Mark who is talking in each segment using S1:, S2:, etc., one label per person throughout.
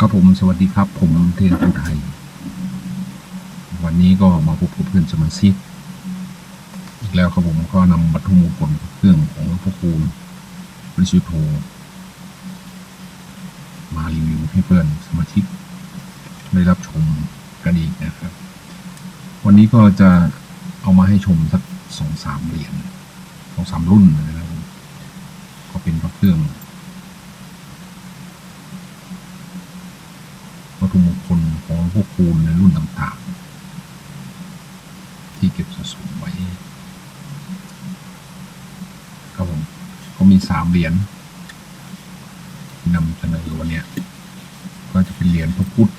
S1: ครับผมสวัสดีครับ ผมเทียนภูไทย วันนี้ก็มาพบกับเพื่อนสมาชิกอีกแล้วครับผมก็นำวัตถุมงคลเครื่องของพ่อคูณบริสุทธโธมารีวิวให้เพื่อนสมาชิกได้รับชมกันอีกนะครับ วันนี้ก็จะเอามาให้ชมสักสองสามเหรียญสองสามรุ่นนะครับก็เป็นพระเครื่อง วัตถุมงคล คูณในรุ่นต่างๆ ที่เก็บสะสมไว้ ครับผมก็มีสามเหรียญนำเสนอวันนี้ก็จะเป็นเหรียญพระพุทธ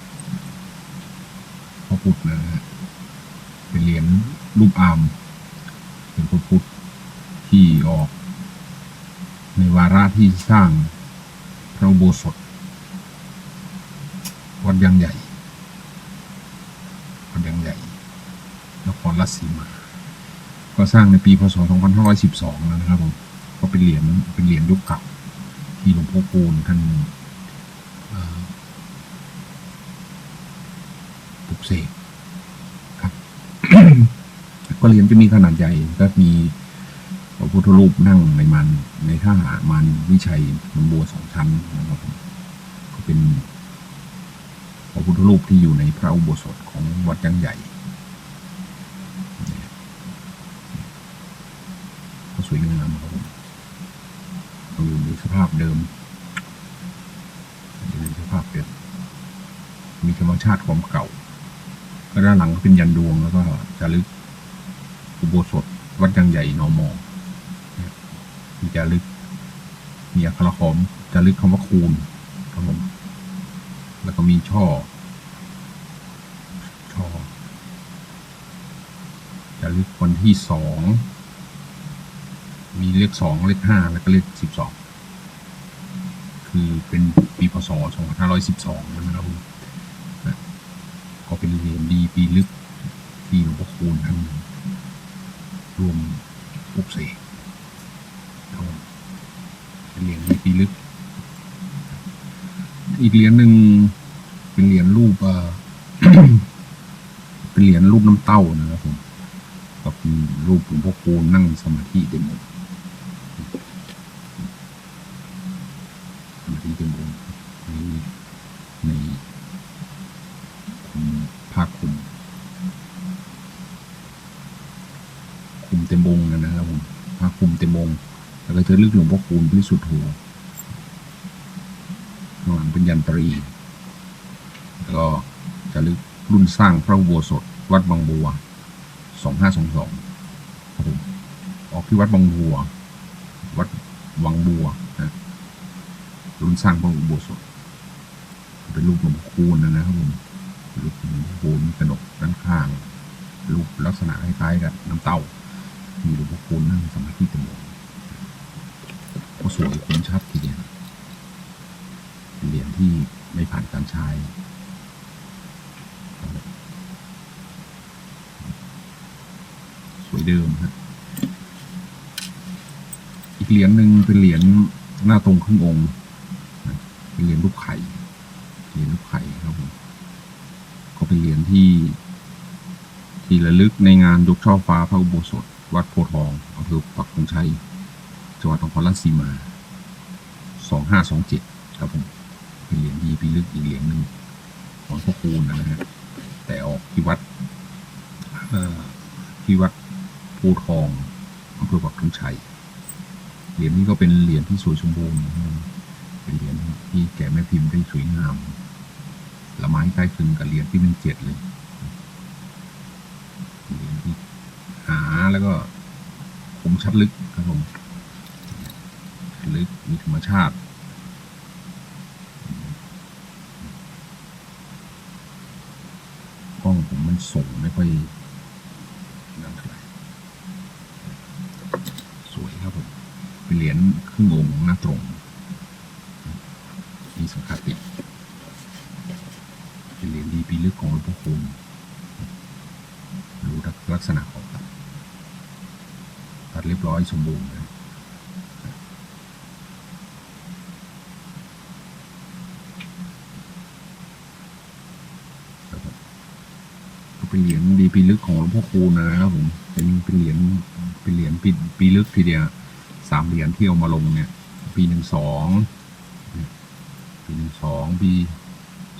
S1: พระพุทธนะฮะเป็นเหรียญรูปอามเป็นพระพุทธที่ออก ในวาระที่สร้างพระโบสถวัดยางใหญ่ วัดยางใหญ่นครราชสีมา ก็สร้างในปีพศ 2512นะครับผม ก็เป็นเหรียญเป็นเหรียญยุคเก่าที่หลวงพ่อคูณท่านปลุกเสกครับ ก็เหรียญจะมีขนาดใหญ่ก็มีพระพุทธรูปนั่งในมันในท่ามันวิชัยมันบัวสองชั้นนะครับผมก็เป็น ระพุทธรูปที่อยู่ในพระอุโบสถของวัดยังใหญ่ก็สวยงามครับผมก็อยู่ในสภาพเดิมอยู่ในสภาพเดิม มีธรรมชาติความเก่า ก็ด้านหลังก็เป็นยันดวงแล้วก็จารึกอุโบสถวัดยังใหญ่นอมอนะครับมีจารึก มีอักระขอมจารึกคำว่าคูณ แล้วก็มีช่อ ช่อจะลึกวันที่สอง มีเลขสองเลขห้าแล้วก็เลขสิบสองคือเป็นปีพศสองพันห้าร้อยสิบสองนะครับผมก็เป็นเหรียญดีปีลึกที่หลวงพ่อคูณท่านรวมปลุกเสกครับเป็นเหรียญดีปีลึก อีกเหรียญหนึ่ง เป็นเหรียญรูปเป็นเหรียญรูปน้ำเต้านะครับผมกับรูปหลวงพ่อคูณนั่งสมาธิเต็มอกสมาธิเต็มอกในในคุมผ้าคลุมคุมเต็มองนะครับผมผ้าคลุมเต็มองแล้วก็จะลึกหลวงพ่อคูณพิสุทธิ์โธข้างหลังเป็นยันตรี ก็จะลึกรุ่นสร้างพระอุโบสถวัดบางบัวสองห้าสองสองครับผมออกที่วัดบางบัว วัดวังบัวนะรุ่นสร้างพระอุโบสถ เป็นรูปหลวงพ่อคูณนะนะครับผมรูปหลวงพ่อคูณกระหนกด้านข้างรูปลักษณะคล้ายๆกับน้ำเต้า มีหลวงพ่อคูณนั่งสมาธิเต็มองก็สวยคมชัดทีเดียวเป็นเหรียญที่ไม่ผ่านการใช้ สวย เดิมฮะอีกเหรียญหนึ่งเป็นเหรียญหน้าตรงครึ่งองค์เป็นเหรียญรูปไข่เหรียญรูปไข่ครับผมก็เป็นเหรียญที่ที่ระลึกในงานยกช่อฟ้าพระอุโบสถ วัดโพธิ์ทองอำเภอปักธงชัยจังหวัดนครราชสีมาสองห้าสองเจ็ดครับผมเป็นเหรียญดีปีลึกอีกเหรียญหนึ่งของพ่อคูณนะฮะแต่ออกที่วัดที่วัด โพธิ์ทองอำเภอปักธงชัย เหรียญนี้ก็เป็นเหรียญที่สวยสมบูรณ์นะเป็นเหรียญที่แกะแม่พิมพ์ได้สวยงามละไม้ใกล้คลึงกับเหรียญที่เป็นเจ็ดเลยเหรียญที่หาแล้วก็คมชัดลึกครับผมชัดลึกมีธรรมชาติกล้องผมมันส่งไม่ค่อย เป็นเหรียญครึ่งองค์หน้าตรงมีสังคติ เป็นเหรียญดีปีลึกของหลวงพ่อคูรู้ลักษณะของตัดเรียบร้อยสมบูรณ์นะเป็นเหรียญดีปีลึกของหลวงพ่อคูนะครับผม เป็นเป็นเหรียญเป็นเหรียญปีปีลึกทีเดียว สามเหรียญที่เอามาลงเนี่ย ปีหนึ่งสองปีหนึ่งสองปี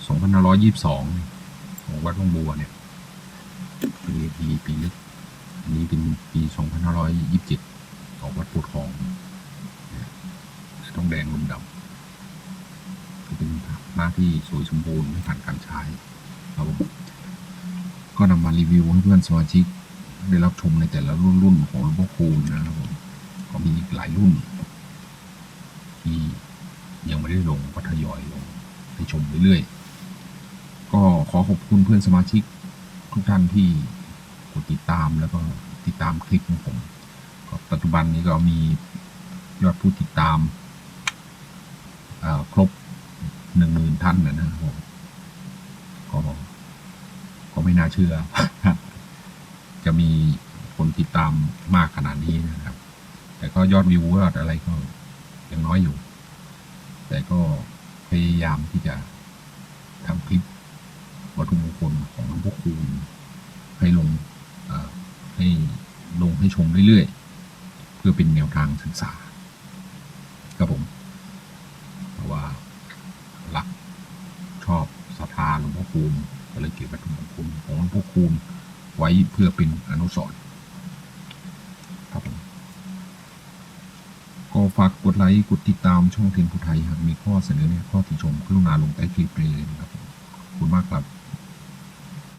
S1: สองพันห้าร้อยยี่สิบสองของวัดหลวงบัวเนี่ยป็นเหรียญดีปีลึกอันนี้เป็นปีสองพันห้าร้อยยี่สิบเจ็ดของวัดโพธิ์ทองเนี่ยสีทองแดงลมดำก็เป็นหน้าที่สวยสมบูรณ์ไม่ผ่านการใช้ครับผมก็นำมารีวิวให้เพื่อนสมาชิกได้รับชมในแต่ละรุ่นรุ่นของหลวงพ่อคูณนะครับผม ก็มีอีกหลายรุ่น ที่ยังไม่ได้ลงก็ทยอยลงให้ชมเรื่อยๆ ก็ขอขอบคุณเพื่อนสมาชิกทุกท่านที่กดติดตามแล้วก็ติดตามคลิปของผมปัจจุบันนี้ก็มียอดผู้ติดตามครบหนึ่งหมื่นท่านนะครับผมก็ก็ไม่น่าเชื่อ จะมีคนติดตามมากขนาดนี้นะครับ แต่ก็ยอดวิวยอดอะไรก็ยังน้อยอยู่ แต่ก็พยายามที่จะทำคลิปวัตถุมงคลของหลวงพ่อคูณให้ลงให้ลงให้ชมเรื่อยๆ เพื่อเป็นแนวทางศึกษา ครับผม เพราะว่ารักชอบศรัทธาหลวงพ่อคูณก็เลยเก็บวัตถุมงคลของหลวงพ่อคูณไว้เพื่อเป็นอนุสรณ์ครับผม ก็ฝากกดไลค์กดติดตามช่องเทียนผู้ไทยหากมีข้อเสนอแนะข้อติชมกรุณาลงใต้คลิปไปเลยนะครับขอบคุณมากครับ